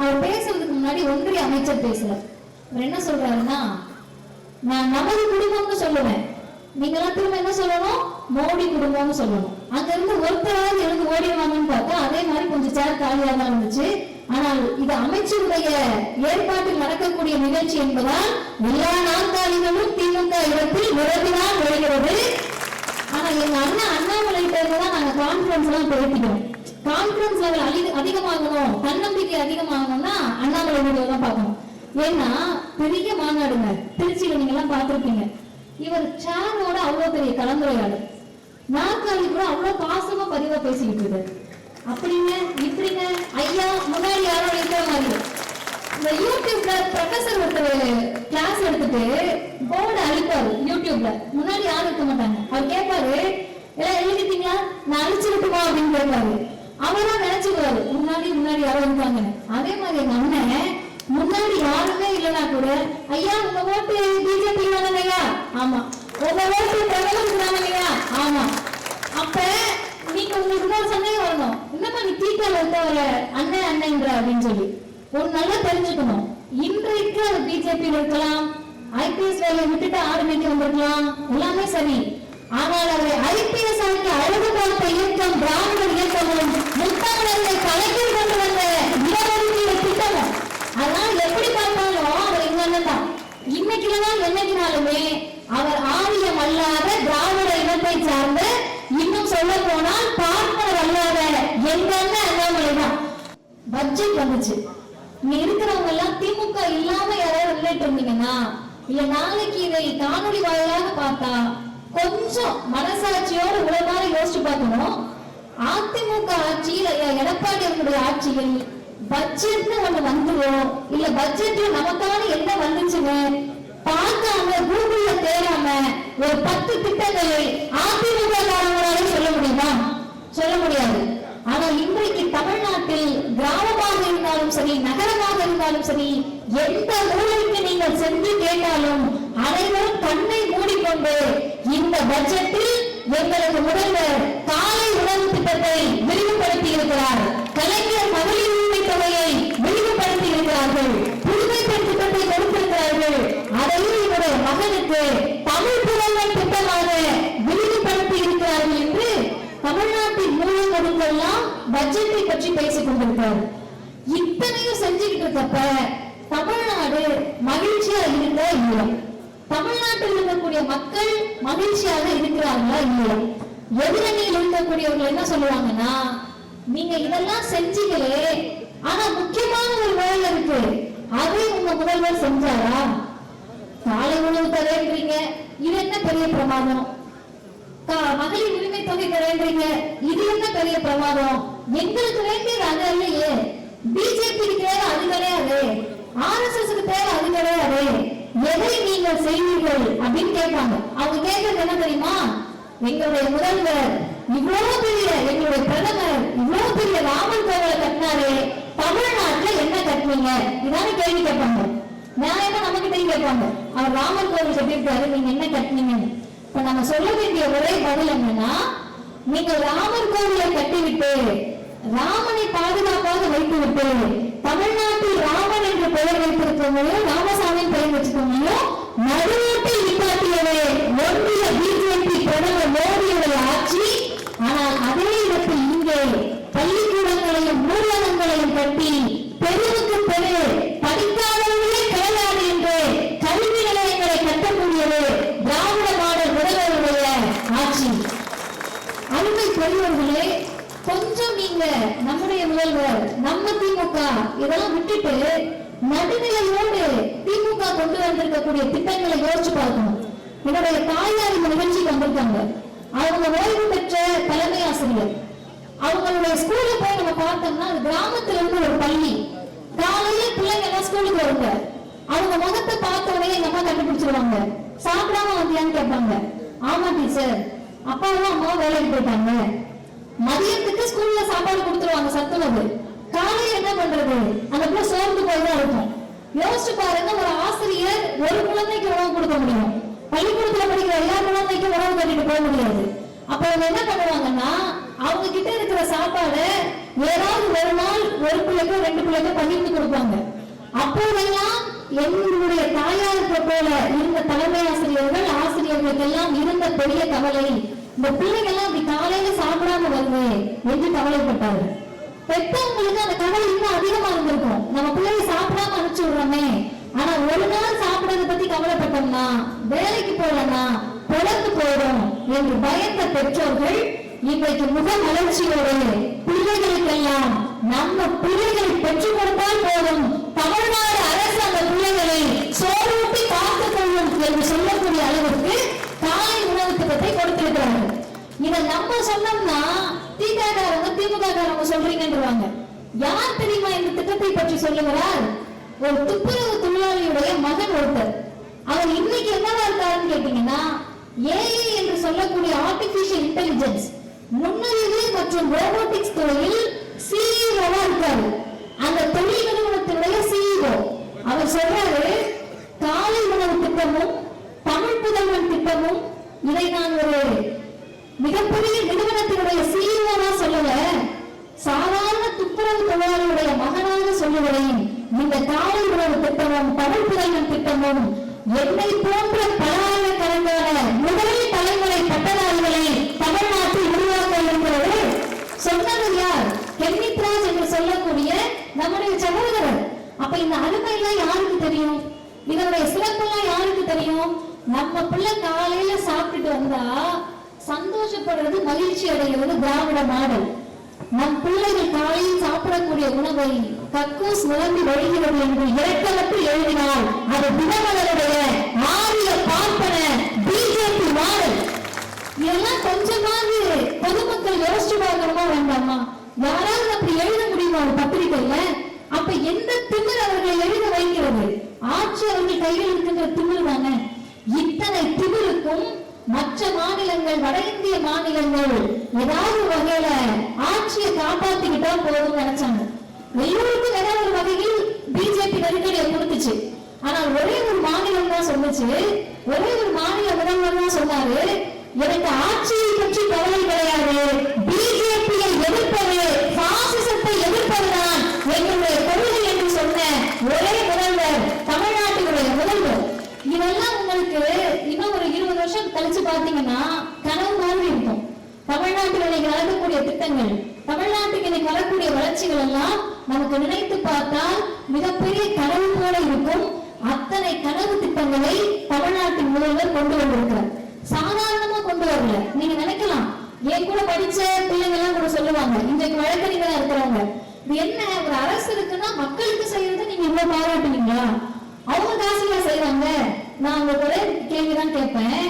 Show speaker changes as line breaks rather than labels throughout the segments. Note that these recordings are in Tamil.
அவர் பேசுறதுக்கு முன்னாடி ஒன்றிய அமைச்சர் பேசுறார். அவர் என்ன சொல்றாருன்னா நான் நமது குடும்பம்னு சொல்லுவேன். நீங்களாம் திரும்ப என்ன சொல்லணும்? மோடி குடும்பம்னு சொல்லணும். அங்க இருந்து ஒருத்தராவது எழுந்து ஓடிடுவாங்கன்னு பார்த்தா அதே மாதிரி கொஞ்சம் சேர் காலியா தான் இருந்துச்சு. ஆனால் இது அமைச்சருடைய ஏற்பாட்டில் நடக்கக்கூடிய நிகழ்ச்சி என்பதால் எல்லா நாற்காலிகளும் திமுக இடத்தில் நிரம்பிதான் வருகிறது ஆனா எங்க அண்ணன் அண்ணாமலை பேர்ல தான் நாங்க கான்ஃபரன்ஸ் எல்லாம் பேசிக்கிறோம். கான்பிடன்ஸ் லெவல் அதிக அதிகமாகணும் தன்னம்பிக்கை அதிகமாகணும்னா அண்ணாமலை வீடியோ தான் பார்க்கணும். ஏன்னா பெரிய மாநாடுங்க. திருச்சியில நீங்க எல்லாம் பார்த்துருப்பீங்க. இவர் சேரோட அவ்வளவு பெரிய கலந்துரையாடு நாற்காலி கூட அவ்வளவு பாசமா பதிவா பேசிக்கிட்டு இருக்காரு. அப்படிங்க இப்படிங்க ஐயா முன்னாடி யாரோ இருக்கிற மாதிரி. இந்த யூடியூப்ல ப்ரொஃபசர் ஒருத்தர் கிளாஸ் எடுத்துட்டு போர்டு அழிப்பாரு யூடியூப்ல முன்னாடி யாரும் இருக்க மாட்டாங்க. அவர் கேட்பாரு எல்லாம் எழுதிட்டீங்களா? நான் அழிச்சிருக்குமா அப்படின்னு கேட்பாரு அவரா நினைச்சுக்குவாரு முன்னாடி முன்னாடி யாரோ இருக்காங்க அதே மாதிரி எங்க அண்ணன் முன்னாடி யாருமே இல்லைனா கூட ஐயா உங்க ஓட்டு பிஜேபி தானே ஐயா? ஆமா. உங்க ஓட்டு பிரதமருக்கு தானே ஐயா? ஆமா. அப்ப நீங்க உங்களுக்கு இன்னொரு சந்தேகம் வரணும். என்னம்மா நீ தீக்கால இருந்தவர அண்ணன் அண்ணன்ற? அப்படின்னு சொல்லி. ஒரு நல்லா தெரிஞ்சுக்கணும். இன்றைக்கு அது பிஜேபி இருக்கலாம். ஐபிஎஸ் வேலையை விட்டுட்டு ஆர்மிக்கு வந்திருக்கலாம். எல்லாமே சரி. ஆனால் அவரை ஐபிஎஸ் ஆக்கி அழகு பார்த்த இயக்கம் திராவிடர் இயக்கமும் முத்தமிழர்களை கலைஞர் கொண்டு வந்த இடஒதுக்கீடு திட்டம் அதனால எப்படி பார்த்தாலும் அவர் எங்க அண்ணன் தான் இன்னைக்குலாம் என்னைக்குனாலுமே அவர் ஆரியம் அல்லாத திராவிட இனத்தை சார்ந்த இன்னும் சொல்ல போனால் பார்ப்பனர் அல்லாத எங்க அண்ணாமலை தான் பட்ஜெட் வந்துச்சு. இங்க இருக்கிறவங்க எல்லாம் திமுக இல்லாம யாராவது விளையாட்டு இருந்தீங்கன்னா இல்ல நாளைக்கு இதை காணொலி வாயிலாக பார்த்தா கொஞ்சம் மனசாட்சியோட உலகார யோசிச்சு பார்க்கணும். அதிமுக ஆட்சியில் எடப்பாடி அவர்களுடைய ஆட்சியில் பட்ஜெட்னு ஒண்ணு வந்துரும் இல்ல பட்ஜெட்ல நமக்கான என்ன வந்துச்சுன்னு பார்க்காம கூகுள்ல தேடாம ஒரு பத்து திட்டங்களை அதிமுக காரங்களால சொல்ல முடியுமா? சொல்ல முடியாது. ஆனால் இன்றைக்கு தமிழ்நாட்டில் கிராமமாக இருந்தாலும் சரி நகரமாக இருந்தாலும் சரி எந்த ஊழலுக்கு நீங்கள் சென்று கேட்டாலும் அனைவரும் கண்ணை மூடிக்கொண்டு இந்த பட்ஜெட்டில் எங்களது முதல்வர் காலை உணவு பட்ஜெட்டை பற்றி பேசிக் கொண்டிருக்கிறார் இத்தனையும் செஞ்சுக்கிட்டு இருக்கப்ப தமிழ்நாடு மகிழ்ச்சியா இருந்தா இல்லையா? தமிழ்நாட்டில் இருக்கக்கூடிய மக்கள் மகிழ்ச்சியாக இருக்கிறார்களா இல்லையா? எதிரணியில் இருக்கக்கூடியவர்கள் என்ன சொல்லுவாங்கன்னா நீங்க இதெல்லாம் செஞ்சீங்களே ஆனா முக்கியமான ஒரு வேலை இருக்கு. அதை உங்க முதல்வர் செஞ்சாரா? காலை உணவு தரேன்றீங்க இது என்ன பெரிய பிரமாதம்? மகளிர் உரிமை தொகை தரேன்றீங்க இது என்ன பெரிய பிரமாதம்? எங்களுக்கு வேண்டியது அது இல்லையே பிஜேபிக்கு பேர் அது கிடையாது. ஆர்எஸ்எஸ்க்கு பேர் அது கிடையாது. எதை நீங்கள் செய்வீர்கள் அப்படின்னு கேட்பாங்க. அவங்க கேட்கறது என்ன தெரியுமா? எங்களுடைய முதல்வர் இவ்வளவு பெரிய எங்களுடைய பிரதமர் இவ்வளவு பெரிய ராமன் கோவிலை கட்டினாரு. தமிழ்நாட்டுல என்ன கட்டுவீங்க இதான கேள்வி கேட்பாங்க. நியாயமா நம்ம கிட்டையும் கேட்பாங்க. அவர் ராமர் கோவில் கட்டியிருக்காரு நீங்க என்ன கட்டினீங்கன்னு. இப்ப நம்ம சொல்ல வேண்டிய ஒரே பதில் என்னன்னா நீங்க ராமர் கோவிலை கட்டிவிட்டு ராமனை பாதுகாப்பாக வைத்துவிட்டு தமிழ்நாட்டில் ராமன் என்று பெயர் வைத்திருக்கவங்களும் ராமசாமி பெயர் வச்சிருக்கவங்களும் நடுநாட்டில் இப்பாட்டியவே ஒன்றிய பிஜேபி பிரதமர் மோடியுடைய ஆட்சி. ஆனால் அதே இடத்தில் இங்கே பள்ளிக்கூடங்களையும் நூலகங்களையும் கட்டி பெருவுக்கு பெரு படிக்காதவர்களே கிடையாது என்று கல்வி நிலையங்களை கட்டக்கூடியது திராவிட மாடல் முதல்வருடைய ஆட்சி. அருமை பெரியவர்களே கொஞ்சம் நீங்க நம்முடைய முதல்வர் நம்ம திமுக. இதெல்லாம் விட்டுட்டு நடுநிலையோடு திமுக கொண்டு வந்திருக்கக்கூடிய திட்டங்களை யோசிச்சு பார்க்கணும். என்னுடைய தாயார் இந்த நிகழ்ச்சிக்கு வந்திருக்காங்க. அவங்க ஓய்வு பெற்ற தலைமை ஆசிரியர். அவங்களுடைய ஸ்கூல்ல போய் நம்ம பார்த்தோம்னா அது கிராமத்துல இருந்து ஒரு பள்ளி. காலையில பிள்ளைங்க எல்லாம் ஸ்கூலுக்கு வருங்க. அவங்க முகத்தை பார்த்த உடனே எங்க அம்மா கண்டுபிடிச்சிருவாங்க. சாப்பிடாம வந்தியான்னு கேட்பாங்க. ஆமா டீச்சர். அப்பாவும் அம்மாவும் வேலைக்கு போயிட்டாங்க. மதியத்துக்கு ஸ்கூல்ல சாப்பாடு கொடுத்துருவாங்க சத்துணவு. காலையில என்ன பண்றது? அந்த பிள்ளை சோர்ந்து போய் தான் இருக்கும். யோசிச்சு பாருங்க ஒரு ஆசிரியர் ஒரு குழந்தைக்கு உணவு கொடுக்க முடியும். பள்ளிக்கூடத்துல படிக்கிற எல்லா குழந்தைக்கும் உணவு கட்டிட்டு போக முடியாது. அப்ப அவங்க என்ன பண்ணுவாங்கன்னா அவங்க கிட்ட இருக்கிற சாப்பாடு ஏதாவது ஒரு நாள் ஒரு பிள்ளைக்கோ ரெண்டு பிள்ளைக்கோ பகிர்ந்து கொடுப்பாங்க. அப்போதெல்லாம் எங்களுடைய தாயாருக்கு போல இருந்த தலைமை ஆசிரியர்கள் ஆசிரியர்களுக்கு எல்லாம் இருந்த பெரிய கவலை. இந்த பிள்ளைங்க எல்லாம் அப்படி காலையில சாப்பிடாம வருது என்று கவலைப்பட்டாரு பெற்றவங்களுக்கு அந்த கவலை இன்னும் அதிகமா இருந்திருக்கும். நம்ம பிள்ளைங்க சாப்பிடாம அனுப்பிச்சு விடுறோமே. ஆனா ஒரு நாள் சாப்பிடறத பத்தி கவலைப்பட்டோம்னா வேலைக்கு போகலன்னா பிறந்து போயிடும் என்று பயந்த பெற்றோர்கள் இன்றைக்கு முக மலர்ச்சியோடு பிள்ளைகளுக்கெல்லாம் நம்ம பிள்ளைகளை பெற்றுக் கொடுத்தால் போதும். தமிழ்நாடு நம்ம சொன்னோம்னா திகாரங்க திமுககாரங்க சொல்றீங்கன்றாங்க யார் தெரியுமா இந்த திட்டத்தை பற்றி சொல்லுகிறார்? ஒரு துப்புரவு தொழிலாளியுடைய மகன் ஒருத்தர். அவர் இன்னைக்கு என்னவா இருக்காருன்னு கேட்டீங்கன்னா ஏஐ என்று சொல்லக்கூடிய ஆர்டிபிஷியல் இன்டெலிஜென்ஸ் நுண்ணறிவு மற்றும் ரோபோட்டிக்ஸ் துறையில் சிஇஓவா இருக்காரு. அந்த தொழில் நிறுவனத்தினுடைய சிஇஓ அவர் சொல்றாரு காலை உணவு திட்டமும் தமிழ் புதல்வன் திட்டமும் இதை நான் ஒரு மிகப்பெரிய நிறுவனத்தினுடைய சிஇஓவா சொல்லல சாதாரண துப்புரவு தொழிலாளியுடைய மகனாக சொல்லுவதையும் இந்த காலை உணவு திட்டமும் தமிழ் திட்டமும் என்னை போன்ற பலாயிரக்கணக்கான முதல் தலைமுறை பட்டதாரிகளை தமிழ்நாட்டில் உருவாக்க இருக்கிறது. சொன்னது யார்? கென்னித்ராஜ் என்று சொல்லக்கூடிய நம்முடைய சகோதரர். அப்ப இந்த அருமையெல்லாம் யாருக்கு தெரியும்? இதனுடைய சிறப்பெல்லாம் யாருக்கு தெரியும்? நம்ம பிள்ளை காலையில சாப்பிட்டுட்டு வந்தா சந்தோஷப்படுறது மகிழ்ச்சி அடைகிறது திராவிட மாடல். நம் பிள்ளைகள் காலையில் சாப்பிடக்கூடிய உணவை கக்கூஸ் நிரம்பி வழிகிறது என்று இரக்கமற்று எழுதினால் அது தினமலருடைய மாநில பார்ப்பன பிஜேபி மாடல். இதெல்லாம் கொஞ்சமாவது பொதுமக்கள் யோசிச்சு பார்க்கணுமா வேண்டாமா? யாராவது அப்படி எழுத முடியுமா ஒரு பத்திரிகையில? அப்ப எந்த திமிர் அவர்களை எழுத வைக்கிறது? ஆட்சி அவர்கள் கையில் இருக்கின்ற திமிர் தானே? இத்தனை திமிருக்கும் மற்ற மாநிலங்கள் வட இந்திய மாநிலங்கள் ஏதாவது வகையில ஆட்சியை காப்பாத்திக்கிட்டா போதும் நினைச்சாங்க. எல்லோருக்கும் ஏதாவது ஒரு வகையில் பிஜேபி நெருக்கடியை கொடுத்துச்சு. ஆனா ஒரே ஒரு மாநிலம் தான் சொன்னுச்சு. ஒரே ஒரு மாநில முதல்வர் தான் சொன்னாரு. எனக்கு ஆட்சியை பற்றி கவலை கிடையாது. பிஜேபியை எதிர்ப்பது பாசிசத்தை எதிர்ப்பதுதான் என்னுடைய கொள்கை என்று சொன்ன ஒரே முதல்வர் தமிழ் இதெல்லாம் உங்களுக்கு இன்னும் ஒரு இருபது வருஷம் கழிச்சு பாத்தீங்கன்னா கனவு மாதிரி இருக்கும். தமிழ்நாட்டில் இன்னைக்கு நடக்கக்கூடிய திட்டங்கள் தமிழ்நாட்டுக்கு இன்னைக்கு வரக்கூடிய வளர்ச்சிகள் எல்லாம் நமக்கு நினைத்து பார்த்தால் மிகப்பெரிய கனவு போல இருக்கும். அத்தனை கனவு திட்டங்களை தமிழ்நாட்டின் முதல்வர் கொண்டு வந்திருக்கிறார். சாதாரணமா கொண்டு வரல. நீங்க நினைக்கலாம். என் கூட படிச்ச பிள்ளைங்க எல்லாம் கூட சொல்லுவாங்க இன்றைக்கு வழக்கறிஞரா இருக்கிறவங்க. இது என்ன ஒரு அரசு இருக்குன்னா மக்களுக்கு செய்யறது நீங்க இவ்வளவு பாராட்டுவீங்களா அவங்க காசுல செய்யறாங்க நான் அவங்க ஒரே கேள்விதான் கேட்பேன்.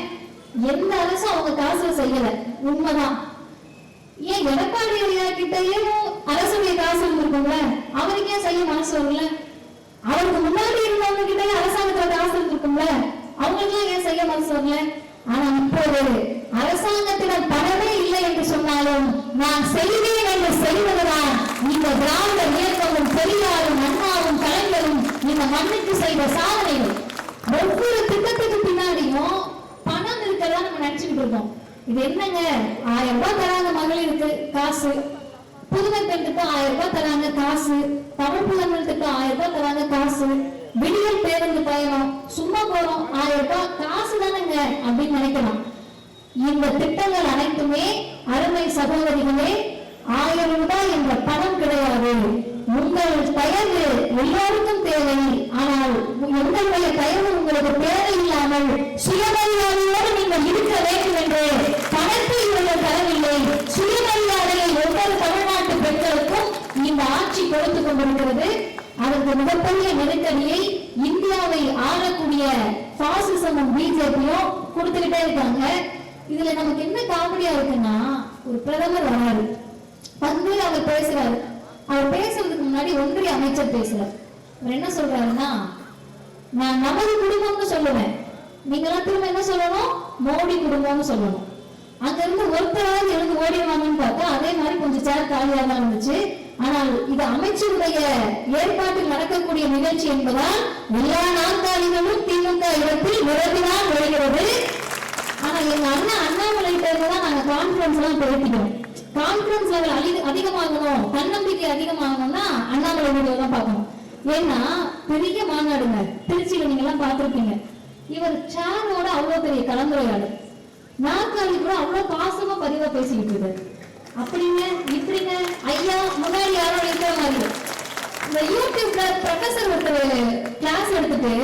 எந்த அரசும் அவங்க காசுல செய்யல? உண்மைதான். ஏன் எடப்பாடி ஐயா கிட்டயும் அரசுடைய காசு இருந்திருக்கும்ல? அவருக்கு ஏன் செய்ய மனசு வரல? அவருக்கு முன்னாடி இருந்தவங்க கிட்டயும் அரசாங்கத்துல காசு இருந்திருக்கும்ல? அவங்களுக்கு ஏன் செய்ய மனசு வரல? ஆனா இப்போது அரசாங்கத்திடம் பணமே இல்லை என்று சொன்னாலும் நான் செய்வேன் என்று செய்வதுதான் இந்த திராவிட இயக்கம். இந்த மண்ணுக்கு செய்த சாதனைகள். ஒவ்வொரு திட்டத்துக்கு பின்னாடியும் பணம் இருக்கிறதா நம்ம நினைச்சுக்கிட்டு இருக்கோம். இது என்னங்க? ஆயிரம் ரூபாய் தராங்க மகளிருக்கு காசு. புதுமை பெண் திட்டம் ஆயிரம் ரூபாய் தராங்க காசு. தமிழ் புலங்கள் திட்டம் ஆயிரம் ரூபாய் தராங்க காசு. விடியல் பேருந்து பயணம். சும்மா போறோம். ஆயிரம் ரூபாய் காசு தானேங்க அப்படின்னு நினைக்கலாம் இந்த திட்டங்கள் அனைத்துமே அருமை சகோதரிகளே ஆயிரம் ரூபாய் என்ற பணம் கிடையாது. உங்கள் தயவு எல்லோருக்கும் தேவை. ஆனால் உங்களுடைய தயவு உங்களுக்கு தேவை இல்லாமல் சுயமரியாதையோடு நீங்கள் இருக்க வேண்டும் என்று பணத்தை இவர்கள் தரவில்லை. சுயமரியாதையை ஒவ்வொரு தமிழ்நாட்டு பெண்களுக்கும் இந்த ஆட்சி கொடுத்து கொண்டிருக்கிறது. அதற்கு மிகப்பெரிய நெருக்கடியை இந்தியாவை ஆளக்கூடிய பாசிசமும் பிஜேபியும் கொடுத்துக்கிட்டே இருக்காங்க. இதுல நமக்கு என்ன காமெடியா இருக்குன்னா ஒரு பிரதமர் வராரு. வந்து அவர் பேசுறாரு. அவர் பேசுறதுக்கு முன்னாடி ஒன்றிய அமைச்சர் பேசுறாரு. அவர் என்ன சொல்றாருன்னா நான் நமது குடும்பம்னு சொல்லுவேன். நீங்களாம் திரும்ப என்ன சொல்லணும்? மோடி குடும்பம்னு சொல்லணும். அங்க இருந்து ஒருத்தராவது எழுந்து ஓடிடுவாங்கன்னு பார்த்தா அதே மாதிரி கொஞ்சம் சேர் காலியாக தான் இருந்துச்சு. ஆனால் இது அமைச்சருடைய ஏற்பாட்டில் நடக்கக்கூடிய நிகழ்ச்சி என்பதால் எல்லா நாற்காலிகளும் திமுக இடத்தில் நிரம்பிதான் வருகிறது. ஆனா எங்க அண்ணா அண்ணாமலை பேர்ல தான் நாங்க கான்ஃபரன்ஸ் எல்லாம் பேசிக்கிறோம். கான்பிடன்ஸ் லெவல் அதிக அதிகமாகணும் தன்னம்பிக்கை அதிகமாகணும்னா அண்ணாமலை வீடியோ தான் பார்க்கணும். ஏன்னா பெரிய மாநாடுங்க. திருச்சியில நீங்க எல்லாம் பார்த்துருப்பீங்க. இவர் சேரோட அவ்வளவு பெரிய கலந்துரையாடு நாற்காலி கூட அவ்வளவு பாசமா பதிவா பேசிக்கிட்டு இருக்காரு. அப்படிங்க இப்படிங்க ஐயா முன்னாடி யாரோ இருக்கிற மாதிரி. இந்த யூடியூப்ல ப்ரொஃபசர் ஒருத்தர் கிளாஸ் எடுத்துட்டு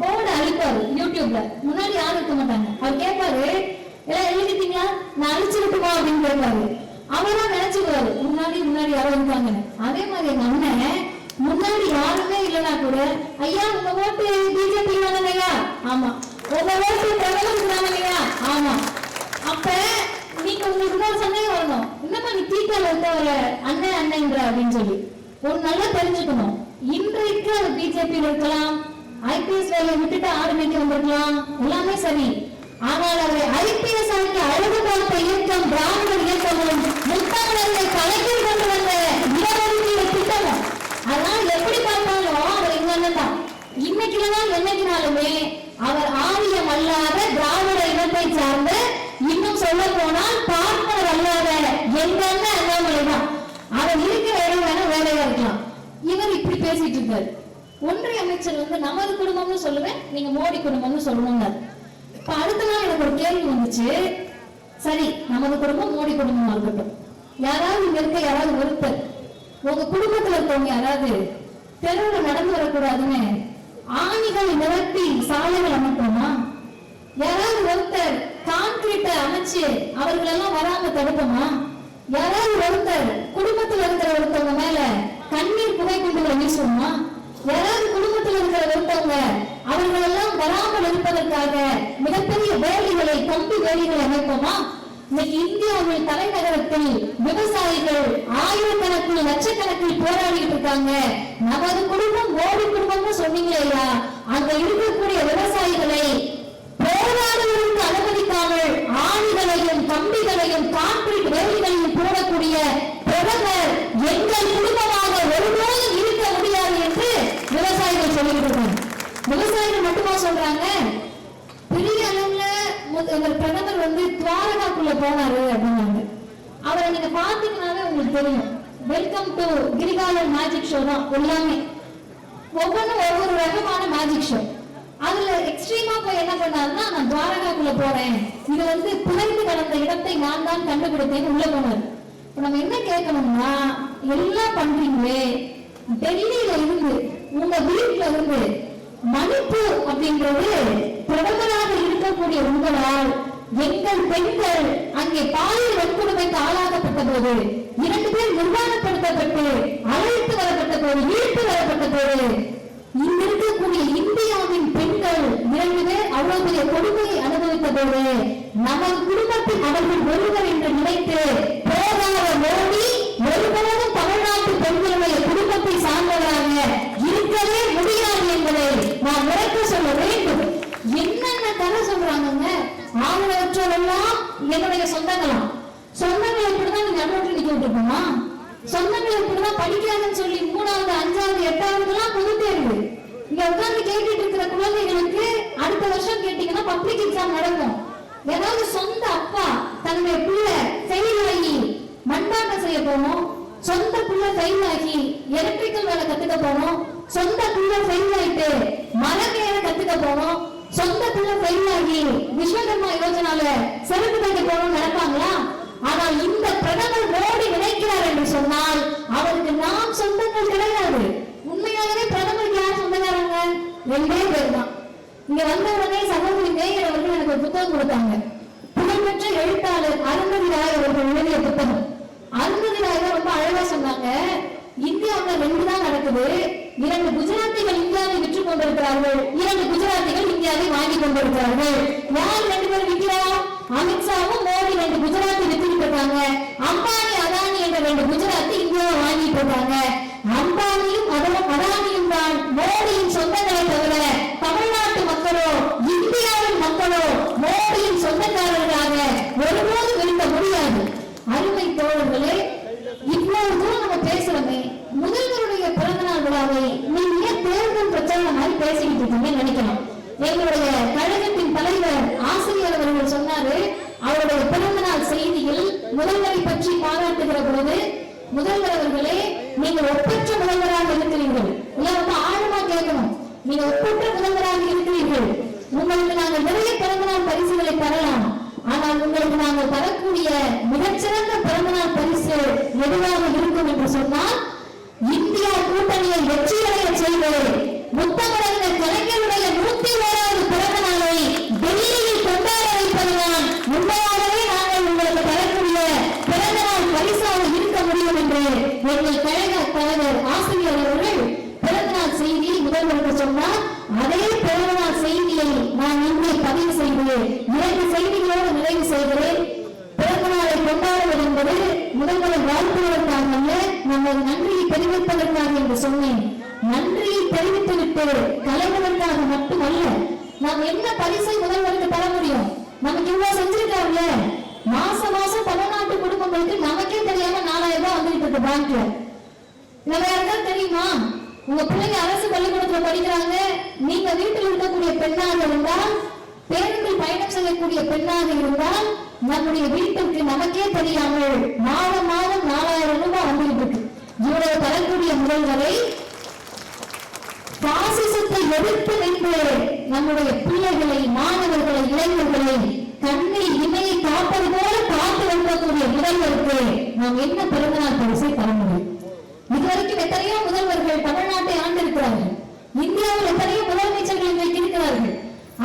போர்டு அழிப்பாரு யூடியூப்ல. முன்னாடி யாரும் இருக்க மாட்டாங்க. அவர் கேட்பாரு எல்லாம் எழுதிட்டீங்களா? நான் அழிச்சிருக்குமா அப்படின்னு கேட்பாரு அவரா நினைச்சுக்குவாரு முன்னாடி முன்னாடி யாரோ இருக்காங்கன்னு அதே மாதிரி எங்க அண்ணன் முன்னாடி யாருமே இல்லைன்னா கூட ஐயா உங்க ஓட்டு பிஜேபி தானே ஐயா? ஆமா. உங்க ஓட்டு பிரபலம் ஐயா? ஆமா. அப்ப நீங்க உங்களுக்கு இன்னொரு சந்தேகம் வரணும். என்னமா நீ தீட்டால இருந்த ஒரு அண்ணன் அண்ணன்ற? அப்படின்னு சொல்லி. ஒரு நல்லா தெரிஞ்சுக்கணும். இன்றைக்கு அது பிஜேபி இருக்கலாம். ஐபிஎஸ் வேலையை விட்டுட்டு ஆர்மிக்கு வந்திருக்கலாம். எல்லாமே சரி. ஆனால் அவர் ஐபிஎஸ் ஆகிய அழகு பார்த்த இயக்கம் திராவிடர் இயக்கமும் முத்தமிழர்களை கலைஞர் கொண்டு வந்த இடஒதுக்கீடு திட்டமும் அதனால எப்படி பார்த்தாலும் அவர் எங்க அண்ணன் தான் என்னைக்குனாலுமே அவர் ஆரியம் அல்லாத திராவிட இனத்தை சார்ந்த இன்னும் சொல்ல போனால் பார்ப்பனர் அல்லாத எங்க அண்ணாமலை தான் அவர் இருக்கிற இடம் வேணா வேலையா இருக்கலாம். இவர் இப்படி பேசிட்டு இருக்காரு. ஒன்றிய அமைச்சர் வந்து நமது குடும்பம்னு சொல்லுவேன் நீங்க மோடி குடும்பம்னு சொல்லணுங்க இப்ப அடுத்த நாள் எனக்கு ஒரு கேள்வி வந்துச்சு. சரி நமது குடும்பம் மோடி குடும்பமா இருக்கட்டும். யாராவது இங்க இருக்க யாராவது ஒருத்தர். உங்க குடும்பத்துல இருக்கவங்க யாராவது தெருவில் நடந்து வரக்கூடாதுன்னு ஆணிகளை நிரப்பி சாலைகள் அமைப்போமா? யாராவது ஒருத்தர் கான்கிரீட்டை அமைச்சு அவர்கள் எல்லாம் வராம தடுப்போமா? யாராவது ஒருத்தர் குடும்பத்துல இருக்கிற ஒருத்தவங்க மேல கண்ணீர் புகை குண்டுகளை வீசுவோமா? யாராவது குடும்பத்தில் இருக்கிற ஒருத்தவங்க அவர்கள் எல்லாம் வராமல் இருப்பதற்காக மிகப்பெரிய வேலிகளை கம்பி வேலிகளை அமைப்போமா? இன்னைக்கு இந்தியாவில் தலைநகரத்தில் விவசாயிகள் ஆயிரக்கணக்கில் லட்சக்கணக்கில் போராடிட்டு இருக்காங்க. நமது குடும்பம் ஓடி குடும்பம்னு சொன்னீங்களா அங்க இருக்கக்கூடிய விவசாயிகளை போராடுவதற்கு அனுமதிக்காமல் ஆணிகளையும் கம்பிகளையும் கான்கிரீட் வேலிகளையும் போடக்கூடிய பிரதமர் எங்கள் குடும்பமாக ஒருபோதும் இருக்க முடியாது என்று விவசாயிகள் சொல்லிட்டு இருக்காங்க. விவசாயிகள் மட்டுமா சொல்றாங்க பெரிய அளவுல மு- எங்கள் பிரதமர் வந்து துவாரகாக்குள்ள போனாரு அப்படின்னாங்க அவரை நீங்க பாத்தீங்கன்னாவே உங்களுக்கு தெரியும். Welcome to Kirikalan magic show தான் எல்லாமே. ஒவ்வொன்றும் ஒவ்வொரு ரகமான மேஜிக் ஷோ அதுல எக்ஸ்ட்ரீமா போய் என்ன பண்ணாருன்னா நான் துவாரகாக்குள்ள போறேன். இது வந்து புதைந்து கடந்த இடத்தை நான் தான் கண்டுபிடித்தேன் உள்ள போனார். இப்ப நம்ம என்ன கேட்கணும்னா எல்லாம் பண்றீங்களே. டெல்லியில இருந்து உங்க வீட்டுல இருந்து மணிப்பூர் அப்படின்றது பிரதமராக இருக்கக்கூடிய உங்களால் எங்கள் பெண்கள் அங்கே பாலியல் வன்கொடுமைக்கு ஆளாக்கப்பட்ட போது இரண்டு பேர் நிர்வாகப்படுத்தப்பட்டு அழைத்து வரப்பட்ட போது இழுத்து வரப்பட்ட போது இங்க இருக்கக்கூடிய இந்தியாவின் பெண்கள் இரண்டு பேர் அவ்வளவு பெரிய கொடுமையை அனுபவித்த போது நமது குடும்பத்தில் அவர்கள் ஒருவர் என்று நினைத்து போராட மோடி ஒருபோதும் தமிழ்நாட்டு பெண்களுடைய குடும்பத்தை சார்ந்தவராக இருக்கவே முடியாது என்பதை நான் விளக்க சொல்ல வேண்டும். என்னென்ன கதை சொல்றாங்கங்க? ஆதரவற்றோரெல்லாம் என்னுடைய சொந்தங்களா சொந்தங்களை இப்படிதான் நீங்க அனுமதி நிக்க விட்டுருக்கோமா? சொந்தங்களை இப்படிதான் படிக்காதுன்னு சொல்லி மூணாவது அஞ்சாவது எட்டாவது எல்லாம் பொது தேர்வு. இங்க உட்கார்ந்து கேட்டுட்டு இருக்கிற குழந்தைகளுக்கு அடுத்த வருஷம் கேட்டீங்கன்னா பப்ளிக் எக்ஸாம் நடக்கும். ஏதாவது சொந்த அப்பா தன்னுடைய பிள்ளை ஃபெயில் ஆகி செய்ய போனோம் சொந்த பிள்ளை ஃபெயில் ஆகி எலக்ட்ரிக்கல் வேலை கத்துக்க போனோம் சொந்த பிள்ளை ஃபெயில் ஆயிட்டு மரம் ஏற கத்துக்க போனோம் சொந்த பிள்ளை ஃபெயில் ஆகி விஸ்வகர்மா யோஜனால செருப்பு தைக்க போகணும்னு நினைப்பாங்களா? ஆனால் இந்த பிரதமர் மோடி நினைக்கிறார் என்று சொன்னால் அவருக்கு நாம் சொந்தங்கள் கிடையாது. உண்மையாகவே பிரதமருக்கு யார் சொந்தக்காரங்க? ரெண்டே பேர் தான். இங்க வந்த உடனே சகோதரி மேயர் அவர்கள் எனக்கு ஒரு புத்தகம் கொடுத்தாங்க. புகழ்பெற்ற எழுத்தாளர் அருந்ததி ராய் அவர்கள் எழுதிய புத்தகம். அருந்ததி ராய் ரொம்ப அழகா சொன்னாங்க. இந்தியாவுல ரெண்டு தான் நடக்குது. இரண்டு குஜராத்திகள் இந்தியாவை விற்று கொண்டிருக்கிறார்கள். இரண்டு குஜராத்திகள் இந்தியாவை வாங்கி கொண்டிருக்கிறார்கள். யார் ரெண்டு பேரும் விற்கிறா அமித்ஷாவும் மோடி ரெண்டு குஜராத்தி வித்துட்டு இருக்காங்க அம்பானி அதானி என்ற ரெண்டு குஜராத்தி இந்தியாவை வாங்கிட்டு இருக்காங்க. அம்பானியும் அத- அதானியும் தான் மோடியின் சொந்தங்களை தவிர தமிழ்நாட்டு மக்களோ இந்தியாவின் மக்களோ மோடியின் சொந்தக்காரர்களாக ஒருபோதும் இருக்க முடியாது அருமை தோழர்களே இவ்வளவு தூரம் நம்ம பேசுறோமே முதல்வருடைய பிறந்தநாள் விழாவை நீங்க ஏன் தேர்தல் பிரச்சாரம் மாதிரி பேசிக்கிட்டு இருக்கீங்கன்னு நினைக்கணும். எங்களுடைய கழகத்தின் தலைவர் ஆசிரியர் அவர்கள் சொன்னாரு அவருடைய பிறந்த நாள் செய்தியில் முதல்வரை பற்றி பாராட்டுகிற பொழுது முதல்வர் அவர்களே நீங்கள் ஒப்பற்ற முதல்வராக இருக்கிறீர்கள். இல்ல ரொம்ப ஆழமா கேட்கணும். நீங்க ஒப்பற்ற முதல்வராக இருக்கிறீர்கள். உங்களுக்கு நாங்கள் நிறைய பிறந்த நாள் பரிசுகளை தரலாம். ஆனால் உங்களுக்கு நாங்கள் தரக்கூடிய மிகச்சிறந்த பிறந்த நாள் பரிசு எதுவாக இருக்கும் என்று சொன்னால் இந்தியா கூட்டணியை வெற்றியடைய செய்து நன்றியை தெரிவித்துவிட்டு கலைவதற்காக மட்டுமல்ல நாம் என்ன பரிசை முதல்வருக்கு தர முடியும்? நமக்கு இவ்வளவு செஞ்சிருக்காருல்ல? மாசம் மாசம் தமிழ்நாட்டு குடும்பங்களுக்கு நமக்கே தெரியாம நாலாயிரம் ரூபாய் வந்துட்டு இருக்கு பேங்க்ல நம்ம யாருக்காவது தெரியுமா? உங்க பிள்ளைங்க அரசு பள்ளிக்கூடத்துல படிக்கிறாங்க. நீங்க வீட்டில் இருக்கக்கூடிய பெண்ணாக இருந்தால் பேருந்தில் பயணம் செய்யக்கூடிய பெண்ணாக இருந்தால் நம்முடைய வீட்டுக்கு நமக்கே தெரியாமல் மாதம் மாதம் நாலாயிரம் ரூபாய் வந்துகிட்டு இருக்கு. இவ்வளவு தரக்கூடிய முதல்வரை பாசிசத்தை எதிர்த்து நின்று நம்முடைய பிள்ளைகளை மாணவர்களை இளைஞர்களை கண்ணை இமையை காப்பது போல காத்து வைக்கக்கூடிய முதல்வருக்கு நாம் என்ன பிறந்தநாள் பரிசை தர முடியும்? இதுவரைக்கும் எத்தனையோ முதல்வர்கள் தமிழ்நாட்டை ஆண்டிருக்கிறார்கள். இந்தியாவில் எத்தனையோ முதலமைச்சர்கள் இன்றைக்கு இருக்கிறார்கள்.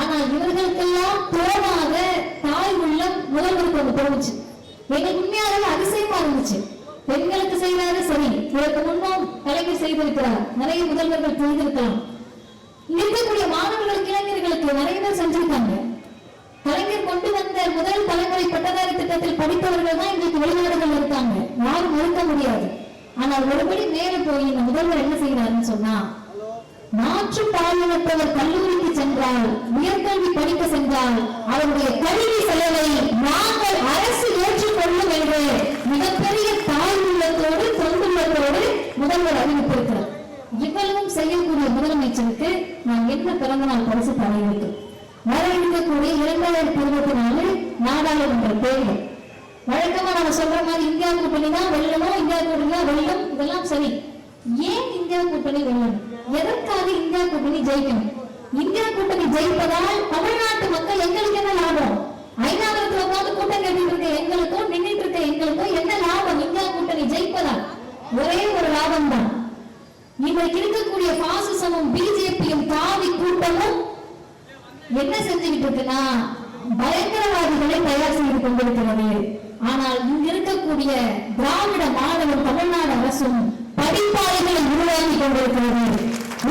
ஆனால் இவர்களுக்கெல்லாம் தோணாத தாய் உள்ளம் முதல்வருக்கு ஒன்று தோணுச்சு. எங்களுக்கு உண்மையாகவே அதிசயமா இருந்துச்சு. பெண்களுக்கு செய்யறாரு சரி. இதற்கு முன்பும் கலைஞர் செய்திருக்கிறார். நிறைய முதல்வர்கள் செய்திருக்கலாம். இங்க இருக்கக்கூடிய மாணவர்களுக்கு இளைஞர்களுக்கு நிறைய பேர் செஞ்சிருக்காங்க. கலைஞர் கொண்டு வந்த முதல் தலைமுறை பட்டதாரி திட்டத்தில் படித்தவர்கள் தான் இன்றைக்கு வெளிநாடுகள் இருக்காங்க. யாரும் மறுக்க முடியாது. ஆனால் ஒருபடி மேல போய் இந்த முதல்வர் என்ன செய்கிறாருன்னு சொன்னா மாற்று பாலினத்தவர் கல்லூரிக்கு சென்றால் உயர்கல்வி படிக்க சென்றால் அவருடைய கல்வி செலவை நாங்கள் அரசு ஏற்றுக்கொள்ளும் என்று மிகப்பெரிய தொண்டுள்ளத்தோடு முதல்வர் அறிவித்திருக்கிறார். இவ்வளவும் செய்யக்கூடிய முதலமைச்சருக்கு நான் என்ன பிறந்தநாள் பரிசு தர வேண்டும்? வர இருக்கக்கூடிய இரண்டாயிரத்தி இருபத்தி நாலு நாடாளுமன்ற தேர்தல். வழக்கமா நம்ம சொல்ற மாதிரி இந்தியா கூட்டணி தான் வெல்லணும் இந்தியா கூட்டணி தான் வெள்ளம் இதெல்லாம் சரி. ஏன் இந்தியா கூட்டணி வெள்ளம் எதற்காக இந்தியா கூட்டணி ஜெயிக்கணும்? இந்தியா கூட்டணி ஜெயிப்பதால் தமிழ்நாட்டு மக்கள் எங்களுக்கு என்ன லாபம்? ஐநாவரத்துல உட்காந்து கூட்டம் கட்டிட்டு இருக்க எங்களுக்கும் நின்றுட்டு இருக்க எங்களுக்கும் என்ன லாபம் இந்தியா கூட்டணி ஜெயிப்பதால்? ஒரே ஒரு லாபம் தான் இன்றைக்கு இருக்கக்கூடிய பாசிசமும் பிஜேபியும் தாவி கூட்டமும் என்ன செஞ்சுக்கிட்டு இருக்குன்னா பயங்கரவாதிகளை தயார் செய்து கொண்டிருக்கிறது. ஆனால் இங்க இருக்கக்கூடிய திராவிட மாணவர் தமிழ்நாடு அரசும் படிப்பாளிகளை உருவாக்கி கொண்டிருக்கிறது.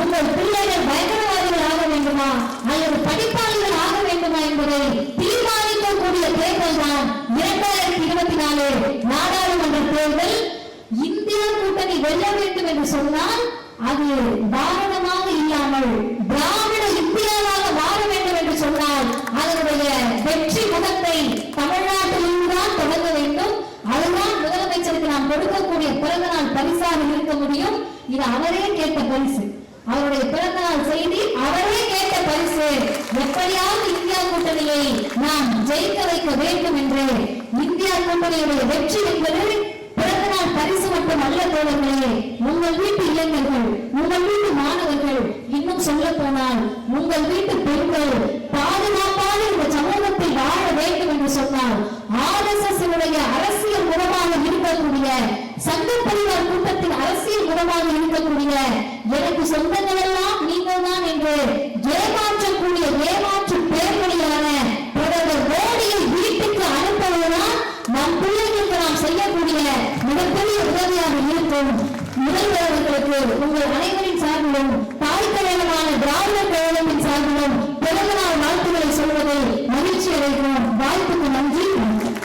உங்கள் பிள்ளைகள் பயங்கரவாதிகள் ஆக வேண்டுமா? அல்லது படிப்பாளிகள் ஆக வேண்டுமா என்பதை தீர்மானிக்கக்கூடிய தேர்தல் தான் இரண்டாயிரத்தி இருபத்தி நாலு நாடாளுமன்ற தேர்தல் நீ வெல்ல வேண்டும் என்று சொன்னால் அது பாரதமாக இல்லாமல் திராவிட இந்தியாவாக மாற வேண்டும் என்று சொன்னால் அதனுடைய வெற்றி முகத்தை தமிழ்நாட்டிலிருந்துதான் தொடங்க வேண்டும். அதுதான் முதலமைச்சருக்கு நாம் கொடுக்கக்கூடிய பிறந்த நாள் பரிசாக இருக்க முடியும். இது அவரே கேட்ட பரிசு. அவருடைய பிறந்த நாள் செய்தி அவரே கேட்ட பரிசு. எப்படியாவது இந்தியா கூட்டணியை நாம் ஜெயிக்க வைக்க வேண்டும் என்று இந்தியா கூட்டணியுடைய வெற்றி என்பது பிறந்த நல்ல தோழர்களே உங்கள் வீட்டு இளைஞர்கள் உங்கள் வீட்டு மாணவர்கள் இன்னும் சொல்ல போனால் உங்கள் வீட்டு பெண்கள் பாதுகாப்பாக இந்த சமூகத்தில் வாழ வேண்டும் என்று சொன்னால் ஆர்எஸ்எஸ் அரசியல் மூலமாக இருக்கக்கூடிய சங்கப்பரிவார் கூட்டத்தின் அரசியல் மூலமாக இருக்கக்கூடிய எனக்கு சொந்தங்கள் எல்லாம் நீங்கள் தான் என்று ஏமாற்றக்கூடிய ஏமாற்று செய்யக்கூடிய மிகப்பெரிய உதவியாக இருக்கும். முதல்வர்களுக்கு உங்கள் அனைவரின் சார்பிலும் தாய்க்க கழகமான திராவிட கழகத்தின் சார்பிலும் பிறந்த நாள் வாழ்த்துக்களை சொல்வதை மகிழ்ச்சி அடைகிறோம். வாய்ப்புக்கு நன்றி.